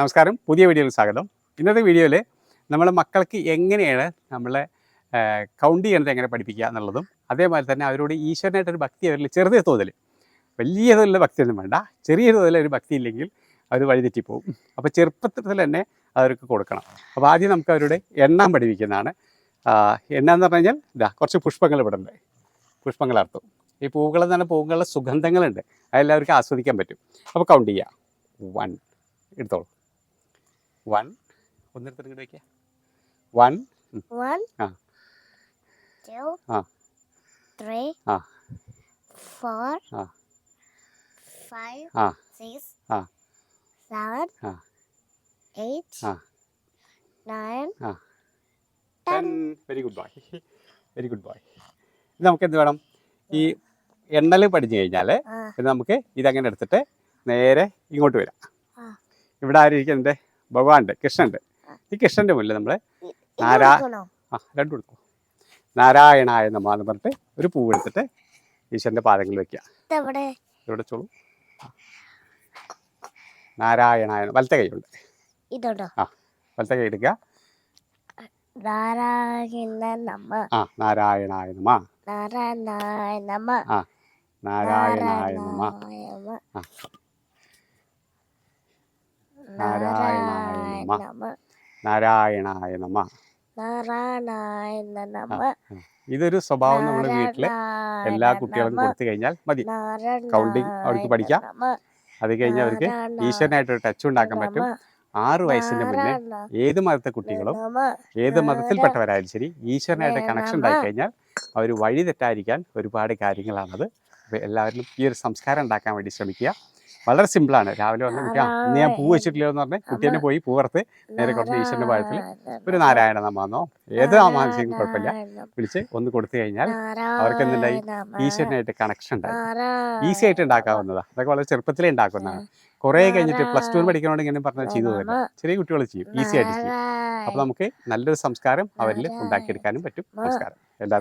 നമസ്കാരം. പുതിയ വീഡിയോയിൽ സ്വാഗതം. ഇന്നത്തെ വീഡിയോയിൽ നമ്മളെ മക്കൾക്ക് എങ്ങനെയാണ് നമ്മളെ കൗണ്ട് ചെയ്യണത് എങ്ങനെ പഠിപ്പിക്കുക എന്നുള്ളതും അതേപോലെ തന്നെ അവരോട് ഈശ്വരനായിട്ടൊരു ഭക്തി അവരിൽ ചെറിയ തോതിൽ വലിയ തോതിലുള്ള ഭക്തിയൊന്നും വേണ്ട. ചെറിയ തോതിലൊരു ഭക്തി ഇല്ലെങ്കിൽ അവർ വഴിതെറ്റിപ്പോവും. അപ്പോൾ ചെറുപ്പത്തിൽ തന്നെ അവർക്ക് കൊടുക്കണം. അപ്പോൾ ആദ്യം നമുക്ക് അവരുടെ എണ്ണാൻ പഠിപ്പിക്കുന്നതാണ്. എണ്ണ എന്ന് പറഞ്ഞു കഴിഞ്ഞാൽ ഇതാ കുറച്ച് പുഷ്പങ്ങൾ ഇവിടെ ഉണ്ട്. പുഷ്പങ്ങൾ അർത്ഥം ഈ പൂക്കൾ എന്ന് പറഞ്ഞാൽ പൂക്കളുടെ സുഗന്ധങ്ങളുണ്ട്. അതെല്ലാവർക്കും ആസ്വദിക്കാൻ പറ്റും. അപ്പോൾ കൗണ്ട് ചെയ്യുക വൺ എടുത്തോളൂ. വൺ. ഒന്നിടത്ത് ഇങ്ങോട്ട് വയ്ക്കുക വൺ. One, ആ. two, Ah. three, ആ. four, Ah. five, ആ. six, Ah. seven, Ah. eight, Ah. nine, Ah. ten. Very good boy. Very good boy. ഇത് നമുക്ക് എന്ത് വേണം? ഈ എണ്ണൽ പഠിച്ചു കഴിഞ്ഞാൽ Ah. പിന്നെ നമുക്ക് ഇതങ്ങനെ എടുത്തിട്ട് നേരെ ഇങ്ങോട്ട് വരാം. ഇവിടെ ഇവിടെ ആരിയിരിക്കുന്നുണ്ട് ഭഗവാനുണ്ട് കൃഷ്ണന്റെ ഈ കൃഷ്ണന്റെ മുന്നിൽ നമ്മളെ നാരാ ആ രണ്ടു കൊടുക്കും. നാരായണായ നമ എന്ന് പറഞ്ഞിട്ട് ഒരു പൂവ് എടുത്തിട്ട് ഈശ്വരന്റെ പാദങ്ങളിൽ വെക്കുക? ഇവിടെ ചോളൂ നാരായണായ വലത്തെ കൈയുണ്ട്? ആ വലത്തെ കൈ എടുക്കുക. നാരായണ നമ. ആ നാരായണായ നമ. നാരായണായ നമ. ആ നാരായണായ നമ. നാരായണായ നമ. നാരായണായ നമ. നാരായണായ നമ. ഇതൊരു സ്വഭാവം നമ്മുടെ വീട്ടിൽ എല്ലാ കുട്ടികളും കൊടുത്തു കഴിഞ്ഞാൽ മതി. കൗണ്ടിങ് അവർക്ക് പഠിക്കാം. അത് കഴിഞ്ഞ് അവർക്ക് ഈശ്വരനായിട്ട് ഒരു ടച്ച് ഉണ്ടാക്കാൻ പറ്റും. ആറു വയസ്സിന് മുന്നേ ഏത് മതത്തെ കുട്ടികളും ഏത് മതത്തിൽപ്പെട്ടവരായാലും ശരി ഈശ്വരനായിട്ട് കണക്ഷൻ ഉണ്ടാക്കി കഴിഞ്ഞാൽ അവർ വഴി തെറ്റാതിരിക്കാൻ ഒരുപാട് കാര്യങ്ങളാണത്. എല്ലാവരിലും ഈ ഒരു സംസ്കാരം ഉണ്ടാക്കാൻ വേണ്ടി ശ്രമിക്കുക. വളരെ സിമ്പിളാണ്. രാവിലെ വന്ന് കുട്ടി ഇന്ന് ഞാൻ പൂ വെച്ചിട്ടില്ല എന്ന് പറഞ്ഞ് കുട്ടീനെ പോയി പൂവർത്ത് നേരെ കുറച്ച് ഈശ്വരന്റെ പാഴത്തിൽ ഒരു നാരായണ നമ്മന്നോ ഏത് മാനസികം കുഴപ്പമില്ല. വിളിച്ച് ഒന്ന് കൊടുത്തു കഴിഞ്ഞാൽ അവർക്ക് എന്തുണ്ടായി? ഈശ്വരനായിട്ട് കണക്ഷൻ ഉണ്ടായി. ഈസി ആയിട്ട് ഉണ്ടാക്കാവുന്നതാണ് അതൊക്കെ വളരെ ചെറുപ്പത്തിലേ ഉണ്ടാക്കുന്നതാണ്. കുറേ കഴിഞ്ഞിട്ട് പ്ലസ് ടു പഠിക്കണോണ്ട് ഇങ്ങനെ പറഞ്ഞാൽ ചെയ്തു പോകില്ല ചെറിയ കുട്ടികൾ ചെയ്യും. ഈസി ആയിട്ട് ചെയ്യും. അപ്പോൾ നമുക്ക് നല്ലൊരു സംസ്കാരം അവരിൽ ഉണ്ടാക്കിയെടുക്കാനും പറ്റും. നമസ്കാരം. എല്ലാവരും